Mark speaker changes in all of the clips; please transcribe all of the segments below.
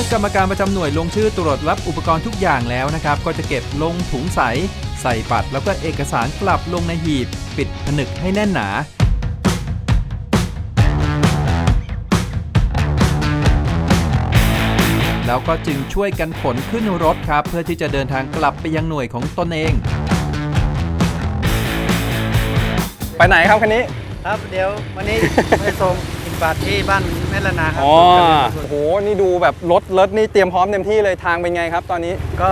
Speaker 1: มื่อกรรมการประจำหน่วยลงชื่อตรวจรับอุปกรณ์ทุกอย่างแล้วนะครับ ก็จะเก็บลงถุงใส ใส่ปัดแล้วก็เอกสารกลับลงในหีบ ปิดผนึกให้แน่นหนา แล้วก็จึงช่วยกันขนขึ้นรถครับ เพื่อที่จะเดินทางกลับไปยังหน่วยของตนเอง
Speaker 2: ไปไหนครับคันนี้
Speaker 3: ครับเดี๋ยววันนี้ไปส่งอิน บาทที่บ้านแม่ละนาครั
Speaker 2: อ๋อ
Speaker 3: สุด
Speaker 2: โอ้โหนี่ดูแบบรถรถนี่เตรียมพร้อมเต็มที่เลยทางเป็นไงครับ ตอนนี้
Speaker 3: ก็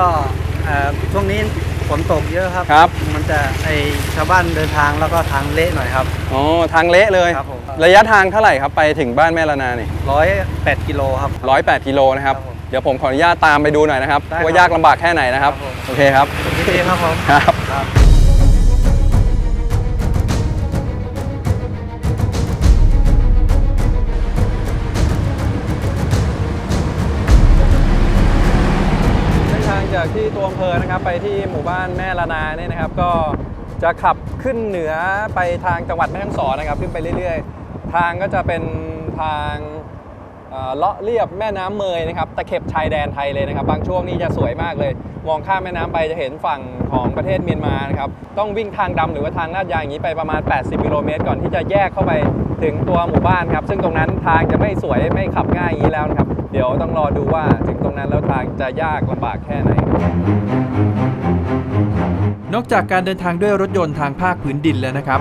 Speaker 3: เอ่อช่วงนี้ฝนตกเยอะครับ
Speaker 2: ครับ
Speaker 3: มันจะไอชาวบ้านเดินทางแล้วก็ทางเละหน่อยครับ
Speaker 2: อ๋อทางเละเลย
Speaker 3: ครับผม
Speaker 2: ระยะทางเท่าไหร่ครับไปถึงบ้านแม่ละนานี่
Speaker 3: ร้อยแปดกิโลครับ
Speaker 2: ร้อยแปดกิโลนะครับ
Speaker 3: ครับผม
Speaker 2: เดี๋ยวผมขออนุญาตตามไปดูหน่อยนะครับ
Speaker 3: ได้ครับ
Speaker 2: ว่ายากลำบากแค่ไหนนะครับ
Speaker 3: ครับผม
Speaker 2: โอเคครับ
Speaker 3: ยินดีครับผม
Speaker 2: ครับ
Speaker 3: ครับ
Speaker 2: อำเภอนะครับไปที่หมู่บ้านแม่ละนาเนี่ยนะครับ ก็จะขับขึ้นเหนือไปทางจังหวัดแม่ฮ่องสอนนะครับ ขึ้นไปเรื่อยๆ ทางก็จะเป็นทาง เลาะเรียบแม่น้ำเมยนะครับตะเข็บชายแดนไทยเลยนะครับ บางช่วงนี้จะสวยมากเลย มองข้ามแม่น้ำไปจะเห็นฝั่งของประเทศเมียนมานะครับต้องวิ่งทางดำหรือว่าทางลาดยางอย่างนี้ไปประมาณ 80กิโลเมตรก่อนที่จะแยกเข้าไปถึงตัวหมู่บ้านครับ ซึ่งตรงนั้นทางจะไม่สวยไม่ขับง่ายอย่างนี้แล้วนะครับ เดี๋ยวต้องรอดูว่าถึงตรงนั้นแล้วทางจะยากลำบากแค่ไหน
Speaker 1: นอกจากการเดินทางด้วยรถยนต์ทางภาคพื้นดินแล้วนะครับ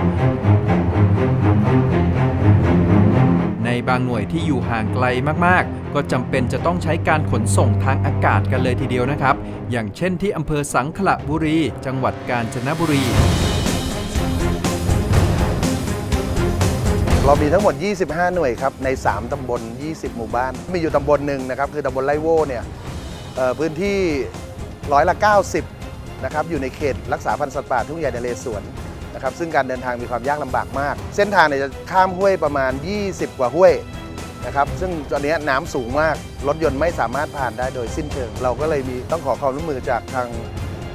Speaker 1: ในบางหน่วยที่อยู่ห่างไกลมากๆ ก็จำเป็นจะต้องใช้การขนส่งทางอากาศกันเลยทีเดียวนะครับ อย่างเช่นที่อำเภอสังขละบุรี จังหวัดกาญจนบุรี
Speaker 4: เรามีทั้งหมด 25 หน่วยครับ ใน 3 ตำบล 20 หมู่บ้าน มีอยู่ตำบลหนึ่งนะครับ คือตำบลไร่โว่เนี่ยเอ่อพื้นที่ร้อยละ 90 นะครับ อยู่ในเขตรักษาพันธุ์สัตว์ป่าทุ่งใหญ่นเรศวร นะครับซึ่งการเดินทางมีความยากลำบากมาก เส้นทางเนี่ยจะข้ามห้วยประมาณ 20 กว่าห้วยนะครับซึ่งตอนนี้น้ำสูงมากรถยนต์ไม่สามารถผ่านได้โดยสิ้นเชิง เราก็เลยมีต้องขอความร่วมมือจากทาง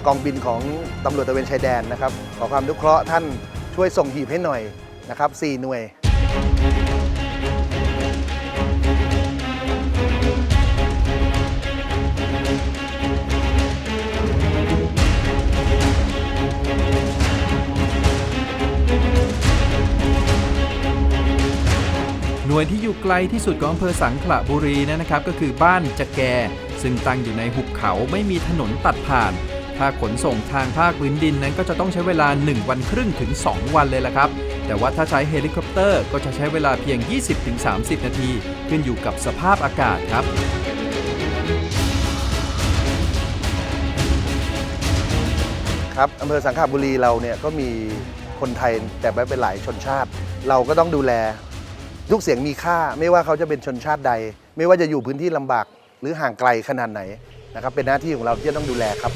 Speaker 4: กองบินของตำรวจตะเวนชายแดนนะครับขอความอนุเคราะห์ท่านช่วยส่งหีบให้หน่อยนะครับ4หน่วย
Speaker 1: หน่วยที่อยู่ไกลที่สุดของอำเภอสังขละบุรีนั่นะครับ ก็คือบ้านจะแก ซึ่งตั้งอยู่ในหุบเขาไม่มีถนนตัดผ่าน ถ้าขนส่งทางภาคพื้นดินนั้นก็จะต้องใช้เวลา 1 วันครึ่งถึง 2 วันเลยละครับ แต่ว่าถ้าใช้เฮลิคอปเตอร์ก็จะใช้เวลาเพียง 20-30 นาที ขึ้นอยู่กับสภาพอากาศครับ
Speaker 4: ครับอำเภอสังขบุรีเราเนี่ยก็มีคนไทยแต่ไม่เป็นหลายชนชาติ เราก็ต้องดูแล ทุกเสียงมีค่าไม่ว่าเขาจะเป็นชนชาติใด ไม่ว่าจะอยู่พื้นที่ลำบากหรือห่างไกลขนาดไหนนะครับเป็นหน้าที่ของเราที่จะต้องดูแลครับ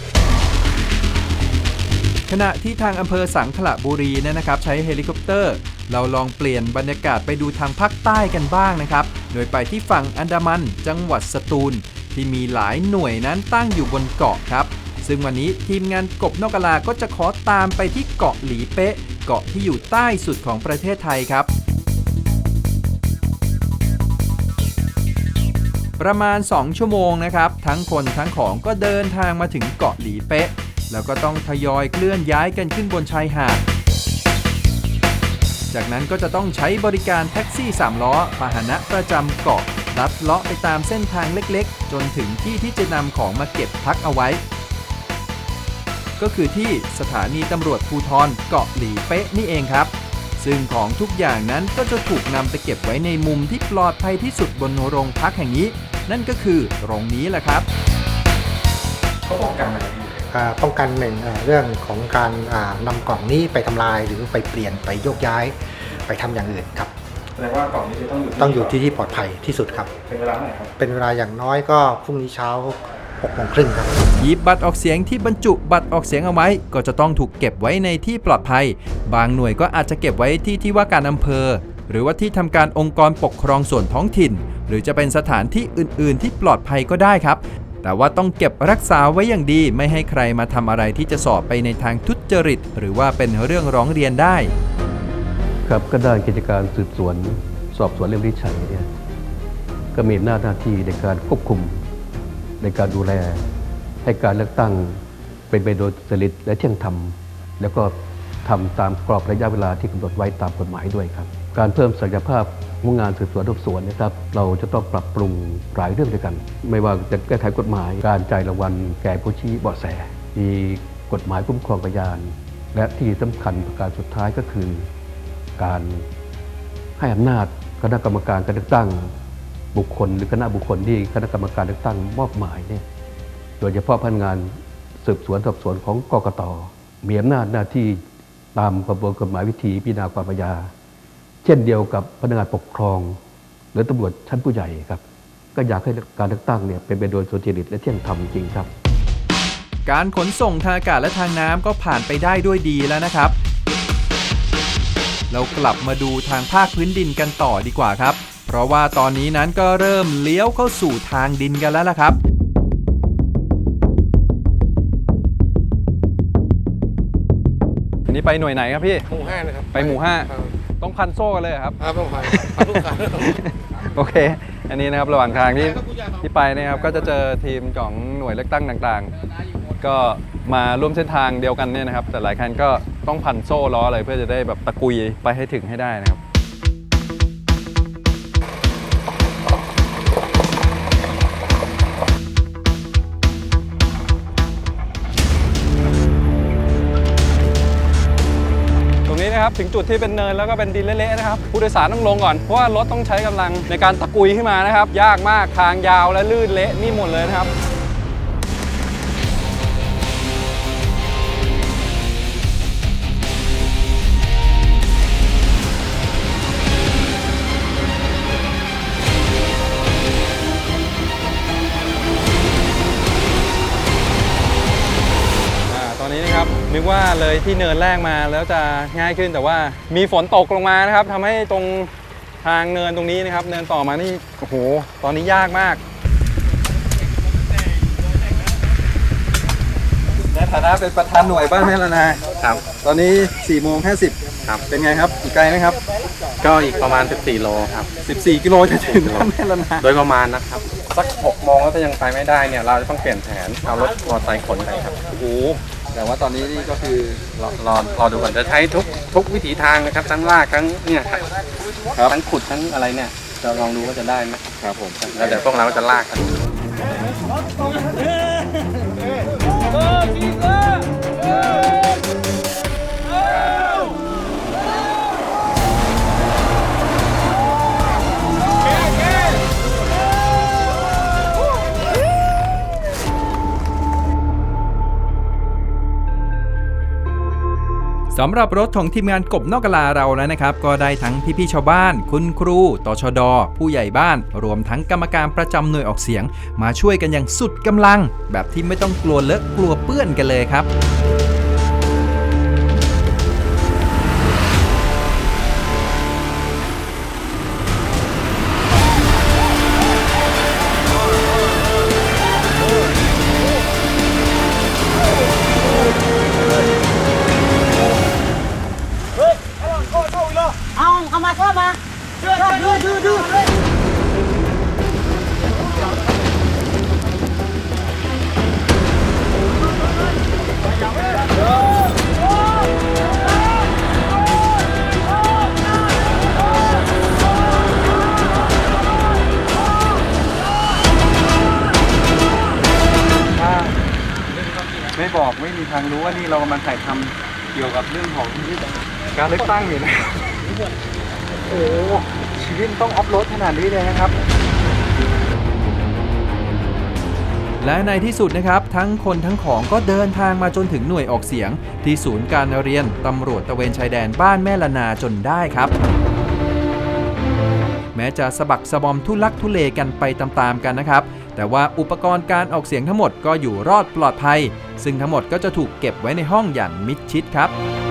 Speaker 1: ขณะที่ทางอำเภอสังขละบุรีเนยนะครับ ใช้เฮลิคอปเตอร์ เราลองเปลี่ยนบรรยากาศไปดูทางภาคใต้กันบ้างนะครับ โดยไปที่ฝั่งอันดามันจังหวัดสตูล ที่มีหลายหน่วยนั้นตั้งอยู่บนเกาะครับ ซึ่งวันนี้ทีมงานกบนกกะลาก็จะขอตามไปที่เกาะหลีเป๊ะ เกาะที่อยู่ใต้สุดของประเทศไทยครับ ประมาณ 2 ชั่วโมงนะครับ ทั้งคนทั้งของก็เดินทางมาถึงเกาะหลีเป๊ะ แล้วก็ต้องทยอยเคลื่อนย้ายกันขึ้นบนชายหาด จากนั้นก็จะต้องใช้บริการแท็กซี่ 3 ล้อพาหนะประจำเกาะ ลัดเลาะไปตามเส้นทางเล็กๆ จนถึงที่ที่จะนำของมาเก็บพักเอาไว้ ก็คือที่สถานีตำรวจภูทรเกาะหลีเป๊ะนี่เองครับซึ่งของทุกอย่างนั้นก็จะถูกนำไปเก็บไว้ในมุมที่ปลอดภัยที่สุดบนโรงพักแห่งนี้ นั่นก็คือโรงนี้แหละครับ
Speaker 5: อ่าป้องกันหนึ่งอ่าเรื่องของการอ่านำกล่องนี้ไปทำลายหรือไปเปลี่ยนไปโยกย้ายไปทำอย่างอื่นครับ
Speaker 2: แสดงว่ากล่องนี้จะต้องอยู่
Speaker 5: ต้องอยู่ที่ที่ปลอดภัยที่สุดครับ
Speaker 2: เป็นเวลาเท่าไหร่ครับ
Speaker 5: เป็นเวลาอย่างน้อยก็พรุ่งนี้เช้า6โมงครึ่งครับ
Speaker 1: หยิบบัตรออกเสียงที่บรรจุบัตรออกเสียงเอาไว้ ก็จะต้องถูกเก็บไว้ในที่ปลอดภัย บางหน่วยก็อาจจะเก็บไว้ที่ที่ว่าการอำเภอ หรือว่าที่ทำการองค์กรปกครองส่วนท้องถิ่น หรือจะเป็นสถานที่อื่น ๆ ที่ปลอดภัยก็ได้ครับ แต่ว่าต้องเก็บรักษาไว้อย่างดีไม่ให้ใครมาทำอะไรที่จะสอบไปในทางทุจริต หรือว่าเป็นเรื่องร้องเรียนได้
Speaker 6: ครับก็ด้านกิจการสืบสวน สอบสวนเรื่องวิจัยเนี่ยก็มีหน้าหน้าที่ในการควบคุมในการดูแล ให้การเลือกตั้งเป็นไปโดยสริตและเที่ยงธรรม แล้วก็ทำตามกรอบระยะเวลาที่กำหนดไว้ตามกฎหมายด้วยครับ การเพิ่มศักยภาพของงานสืบสวนสอบสวนนะครับ เราจะต้องปรับปรุงหลายเรื่องด้วยกัน ไม่ว่าจะแก้ไขกฎหมาย การจ่ายรางวัลแก่ผู้ชี้เบาะแส มีกฎหมายคุ้มครองพยาน และที่สำคัญประการสุดท้ายก็คือ การให้อำนาจคณะกรรมการการเลือกตั้งบุคคล หรือคณะบุคคลที่คณะกรรมการเลือกตั้งมอบหมายเนี่ยโดยเฉพาะพนักงานสืบสวนสอบสวนของกกตมีอำนาจหน้าที่ตามกระบวนกฎหมายวิธีพิจารณาความอาญา เช่นเดียวกับพนักงานปกครอง หรือตำรวจชั้นผู้ใหญ่ครับ ก็อยากให้การเลือกตั้งเนี่ยเป็นไปโดยสุจริตและเที่ยงธรรมจริงครับ
Speaker 1: การขนส่งทางอากาศและทางน้ำก็ผ่านไปได้ด้วยดีแล้วนะครับ เรากลับมาดูทางภาคพื้นดินกันต่อดีกว่าครับ เพราะว่าตอนนี้นั้นก็เริ่มเลี้ยวเข้าสู่ทางดินกันแล้วล่ะครับ
Speaker 2: อันนี้ไปหน่วยไหนครับพี่
Speaker 3: หมู่ห้านะครับ
Speaker 2: ไปหมู่ห้า ต้องพันโซ่กันเลยเหรอครับ
Speaker 3: ครับต้องไปลูกค้า
Speaker 2: โอเค อันนี้นะครับระหว่างทางที่ที่ไปเนะครับก็จะเจอทีมของหน่วยเลือกตั้งต่างๆ ก็มาร่วมเส้นทางเดียวกันเนี่ยนะครับ แต่หลายคันก็ต้องพันโซ่ล้ออะไรเพื่อจะได้แบบตะกุยไปให้ถึงให้ได้นะครับ นะครับถึงจุดที่เป็นเนินแล้วก็เป็นดินเละๆนะครับผู้โดยสารต้องลงก่อนเพราะว่ารถต้องใช้กำลังในการตะกุยขึ้นมานะครับ ยากมากทางยาวและลื่นเละนี่หมดเลยนะครับ นะครับนึกว่าเลยที่เนินแรกมาแล้วจะง่ายขึ้นแต่ว่ามีฝนตกลงมานะครับทำให้ตรงทางเนินตรงนี้นะครับ เนินต่อมานี่โอ้โหตอนนี้ยากมากในฐานะเป็นประธานหน่วยบ้านแม่ละนาครับ ตอนนี้4ี่โมงห้าสิบครับ เป็นไงครับอีกไกลไหมครับ
Speaker 7: ก็อีกประมาณ 14 โลครับ
Speaker 2: 14 กิโลจะถึงบ้านแม่ละนา
Speaker 7: โดยประมาณนะครับ สัก6โมงแล้วถ้ายังไปไม่ได้เนี่ย เราจะต้องเปลี่ยนแผน เอารถมอเตอร์ไซค์ขนไปครับ
Speaker 2: โอ้โห แต่ว่าตอนนี้นี่ก็คือ
Speaker 7: รอรอรอดูก่อนจะใช้ทุกทุกวิถีทางนะครับทั้งลากทั้งเนี่ยครับ
Speaker 2: ครับ
Speaker 7: ทั้งขุดทั้งอะไรเนี่ยจะลองดูว่าจะได้ไหม
Speaker 2: ครับผม
Speaker 7: แล้วเดี๋ยวพวกเราก็จะลากกัน
Speaker 1: สำหรับรถของทีมงานกบนอกกะลาเราแล้วนะครับ ก็ได้ทั้งพี่ๆชาวบ้าน คุณครูตชด ผู้ใหญ่บ้าน รวมทั้งกรรมการประจำหน่วยออกเสียง มาช่วยกันอย่างสุดกำลัง แบบที่ไม่ต้องกลัวเลอะกลัวเปื้อนกันเลยครับ
Speaker 2: รู้ว่านี่เรากำลังถ่ายทำเกี่ยวกับเรื่องของการเลือกตั้งอยู่นะครับโอ้ชีวิตต้องออฟโรดขนาดนี้เลยนะครับ
Speaker 1: และในที่สุดนะครับ ทั้งคนทั้งของก็เดินทางมาจนถึงหน่วยออกเสียง ที่ศูนย์การเรียนตำรวจตะเวนชายแดนบ้านแม่ละนาจนได้ครับแม้จะสะบักสะบอมทุลักทุเลกันไปตามๆกันนะครับ แต่ว่าอุปกรณ์การออกเสียงทั้งหมดก็อยู่รอดปลอดภัย ซึ่งทั้งหมดก็จะถูกเก็บไว้ในห้องอย่างมิดชิดครับ